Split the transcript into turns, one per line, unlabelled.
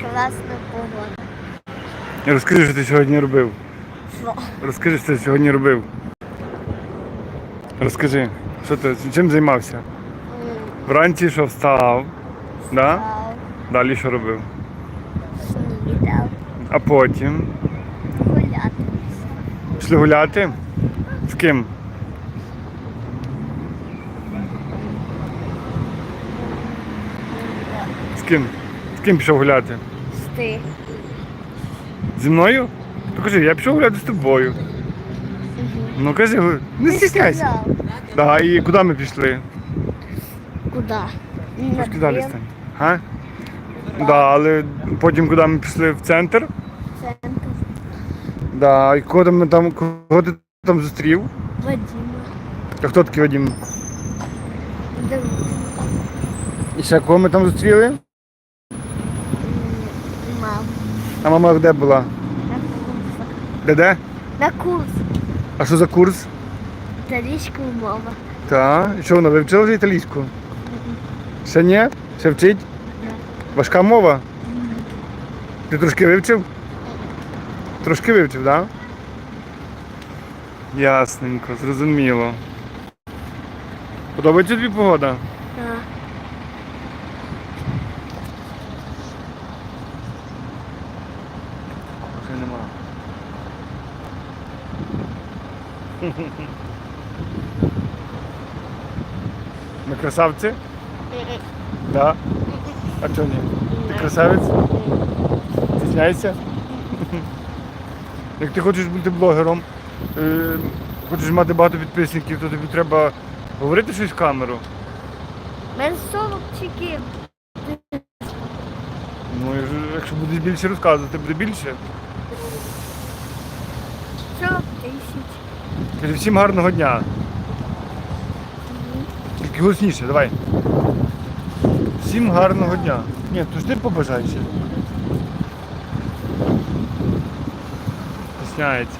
класна погода.
Розкажи, що ти сьогодні робив.
Що?
Розкажи, що ти сьогодні робив. Розкажи, що ти чим займався? Вранці що встав, да? Далі що робив?
снідав,
А потім
гуляти.
пішли гуляти? З ким? З ким? З ким пішов гуляти?
Сти.
Зі мною? То кажи, я пішов гуляти з тобою. Ну кажи, не стісняйся. Да, і куди ми пішли?
Куди?
Трошки далі стань. Га? Да, але потім куди ми пішли в центр?
Центр.
Да, і кого там ми там кого ти там зустрів?
Вадима.
А хто такий Вадим?
Давид.
І ще кого ми там зустріли? А мама де була?
На курс.
Де де?
На курс.
А що за курс?
Італійська мова.
Так. І що вона вивчила вже італійську? Ще ні? Ще вчить? Важка мова? Ти трошки вивчив? Трошки вивчив, так? Да? Ясненько, зрозуміло. Подобається тобі погода?
Так.
Нема. Ми красавці? Да. А чого ні? Ти красавець? Стісняєшся? Як ти хочеш бути блогером, е, хочеш мати багато підписників, то тобі треба говорити щось в камеру.
Мен 40 чеків.
Ну, якщо будеш більше розказувати, буде більше.
40.
Кажи, всім гарного дня. Тільки голосніше, давай. Всім гарного дня. Ні, то ж ти побажайся. Стісняється.